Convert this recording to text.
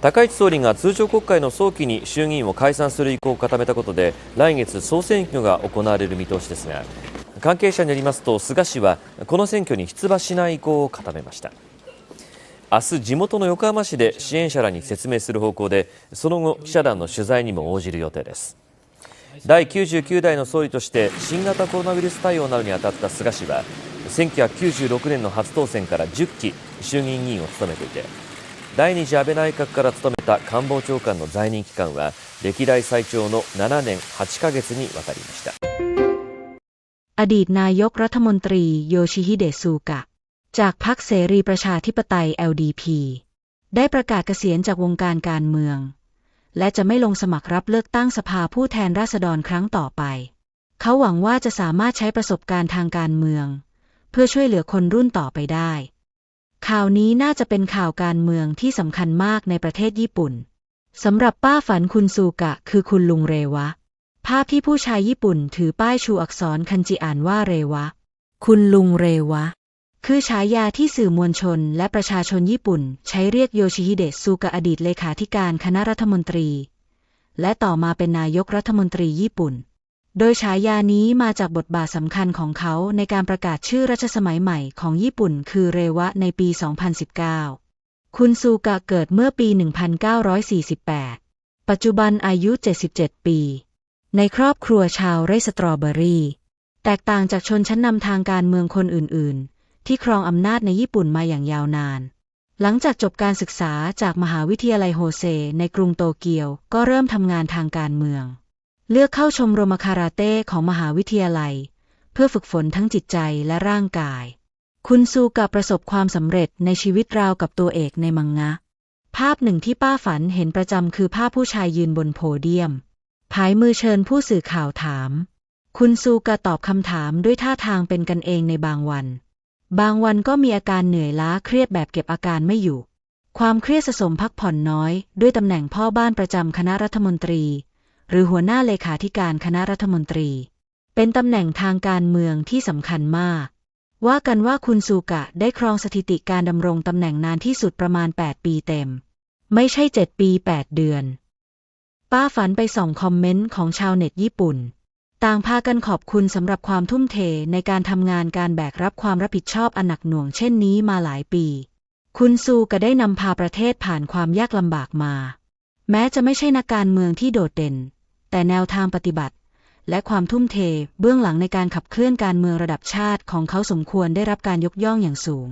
高市総理が通常国会の早期に衆議院を解散する意向を固めたことで来月総選挙が行われる見通しですが関係者によりますと菅氏はこの選挙に出馬しない意向を固めました。明日地元の横浜市で支援者らに説明する方向でその後記者団の取材にも応じる予定です。第99代の総理として新型コロナウイルス対応などに当たった菅氏は1996年の初当選から10期衆議院議員を務めていて第二次安倍内閣から務めた官房長官の在任期間は歴代最長の7年8ヶ月にわたりました อดีตนายกรัฐมนตรีโยชิฮิเดะซูกะ จากพรรคเสรีประชาธิปไตย LDP ได้ประกาศเกษียณจากวงการการเมือง และจะไม่ลงสมัครรับเลือกตั้งสภาผู้แทนราษฎรครั้งต่อไป เขาหวังว่าจะสามารถใช้ประสบการณ์ทางการเมือง เพื่อช่วยเหลือคนรุ่นต่อไปได้ ข่าวนี้น่าจะเป็นข่าวการเมืองที่สำคัญมากในประเทศญี่ปุ่นสำหรับป้าฝันคุณซูกะ คือคุณลุงเรวะ ภาพที่ผู้ชายญี่ปุ่นถือป้ายชูอักษรคันจิอ่านว่าเรวะ คุณลุงเรวะ คือฉายาที่สื่อมวลชนและประชาชนญี่ปุ่น ใช้เรียกโยชิฮิเดะซูกะอดีตเลขาธิการคณะรัฐมนตรี และต่อมาเป็นนายกรัฐมนตรีญี่ปุ่น โดยฉายานี้มาจากบทบาทสำคัญของเขาในการประกาศชื่อรัชสมัยใหม่ของญี่ปุ่นคือเรวะในปี 2019 คุณซูกะเกิดเมื่อปี 1948 ปัจจุบันอายุ 77 ปี ในครอบครัวชาวไร่สตรอเบอรี่ แตกต่างจากชนชั้นนำทางการเมืองคนอื่น ๆ ที่ครองอำนาจในญี่ปุ่นมาอย่างยาวนาน หลังจากจบการศึกษาจากมหาวิทยาลัยโฮเซในกรุงโตเกียว ก็เริ่มทำงานทางการเมือง เลือกเข้าชมรมคาราเต้ของมหาวิทยาลัย เพื่อฝึกฝนทั้งจิตใจและร่างกาย คุณซูกะประสบความสำเร็จในชีวิตราวกับตัวเอกในมังงะ ภาพหนึ่งที่ป้าฝันเห็นประจำคือภาพผู้ชายยืนบนโพเดียมผายมือเชิญผู้สื่อข่าวถาม คุณซูกะตอบคำถามด้วยท่าทางเป็นกันเองในบางวัน บางวันก็มีอาการเหนื่อยล้าเครียดแบบเก็บอาการไม่อยู่ ความเครียดสะสมพักผ่อนน้อย ด้วยตำแหน่งพ่อบ้านประจำคณะรัฐมนตรี หรือหัวหน้าเลขาธิการคณะรัฐมนตรี เป็นตำแหน่งทางการเมืองที่สำคัญมาก ว่ากันว่าคุณซูกะได้ครองสถิติการดำรงตำแหน่งนานที่สุดประมาณ 8 ปีเต็ม ไม่ใช่ 7 ปี 8 เดือน ป้าฝันไปส่องคอมเมนต์ของชาวเน็ตญี่ปุ่น ต่างพากันขอบคุณสำหรับความทุ่มเทในการทำงานการแบกรับความรับผิดชอบอันหนักหน่วงเช่นนี้มาหลายปี คุณซูก็ได้นำพาประเทศผ่านความยากลำบากมา แม้จะไม่ใช่นักการเมืองที่โดดเด่น แต่แนวทางปฏิบัติ และความทุ่มเทเบื้องหลังในการขับเคลื่อนการเมืองระดับชาติของเขาสมควรได้รับการยกย่องอย่างสูง